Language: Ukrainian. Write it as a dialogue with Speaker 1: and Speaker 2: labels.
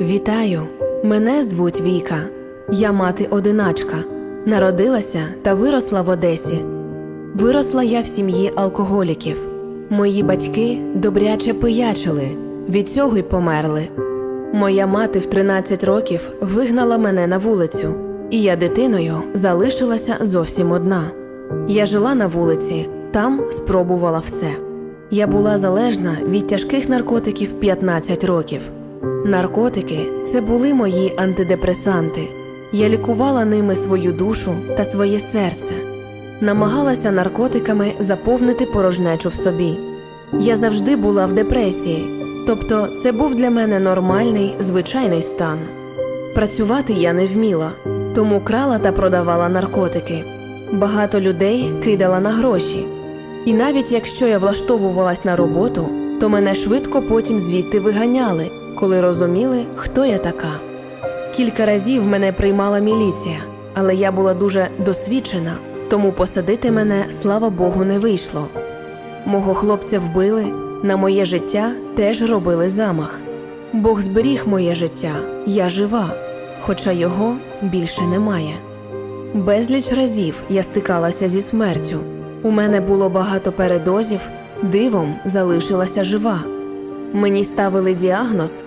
Speaker 1: Вітаю! Мене звуть Віка. Я мати одиначка. Народилася та виросла в Одесі. Виросла я в сім'ї алкоголіків. Мої батьки добряче пиячили, від цього й померли. Моя мати в 13 років вигнала мене на вулицю, і я дитиною залишилася зовсім одна. Я жила на вулиці, там спробувала все. Я була залежна від тяжких наркотиків 15 років. Наркотики це були мої антидепресанти. Я лікувала ними свою душу та своє серце, намагалася наркотиками заповнити порожнечу в собі. Я завжди була в депресії, тобто це був для мене нормальний, звичайний стан. Працювати я не вміла, тому крала та продавала наркотики. Багато людей кидала на гроші. І навіть якщо я влаштовувалась на роботу, то мене швидко потім звідти виганяли, коли розуміли, хто я така. Кілька разів мене приймала міліція, але я була дуже досвідчена, тому посадити мене, слава Богу, не вийшло. Мого хлопця вбили, на моє життя теж робили замах. Бог зберіг моє життя, я жива, хоча його більше немає. Безліч разів я стикалася зі смертю. У мене було багато передозів, дивом залишилася жива. Мені ставили діагноз